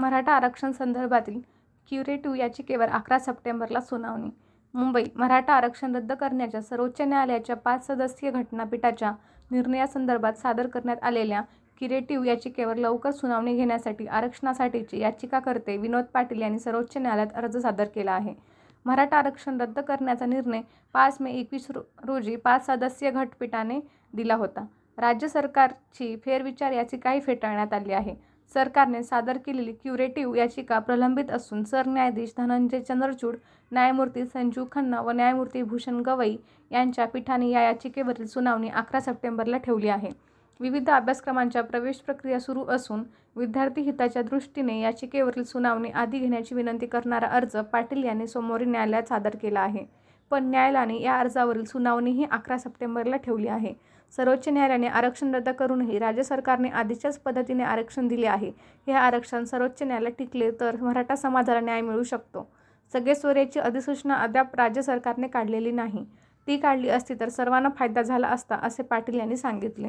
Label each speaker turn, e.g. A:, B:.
A: मराठा आरक्षण संदर्भातील क्युरेटिव्ह याचिकेवर अकरा सप्टेंबरला सुनावणी मुंबई मराठा आरक्षण रद्द करण्याच्या सर्वोच्च न्यायालयाच्या पाच सदस्यीय घटनापीठाच्या निर्णयासंदर्भात सादर करण्यात आलेल्या क्युरेटिव्ह याचिकेवर लवकर सुनावणी घेण्यासाठी आरक्षणासाठीचे याचिकाकर्ते विनोद पाटील यांनी सर्वोच्च न्यायालयात अर्ज सादर केला आहे. मराठा आरक्षण रद्द करण्याचा निर्णय पाच मे एकवीस रोजी पाच सदस्यीय घटपीठाने दिला होता. राज्य सरकारची फेरविचार याचिकाही फेटाळण्यात आली आहे. सरकारने सादर केलेली क्युरेटिव्ह याचिका प्रलंबित असून सरन्यायाधीश धनंजय चंद्रचूड, न्यायमूर्ती संजीव खन्ना व न्यायमूर्ती भूषण गवई यांच्या पीठाने या याचिकेवरील सुनावणी अकरा सप्टेंबरला ठेवली आहे. विविध अभ्यासक्रमांच्या प्रवेश प्रक्रिया सुरू असून विद्यार्थी हिताच्या दृष्टीने याचिकेवरील सुनावणी आधी घेण्याची विनंती करणारा अर्ज पाटील यांनी सोमवारी न्यायालयात सादर केला आहे. पण न्यायालयाने या अर्जावरील सुनावणीही अकरा सप्टेंबरला ठेवली आहे. सर्वोच्च न्यायालयाने आरक्षण रद्द करूनही राज्य सरकारने आधीच्याच पद्धतीने आरक्षण दिले आहे. हे आरक्षण सर्वोच्च न्यायालयात टिकले तर मराठा समाजाला न्याय मिळू शकतो. सगळे सगेस्वरीची अधिसूचना अद्याप राज्य सरकारने काढलेली नाही. ती काढली असती तर सर्वांना फायदा झाला असता, असे पाटील यांनी सांगितले.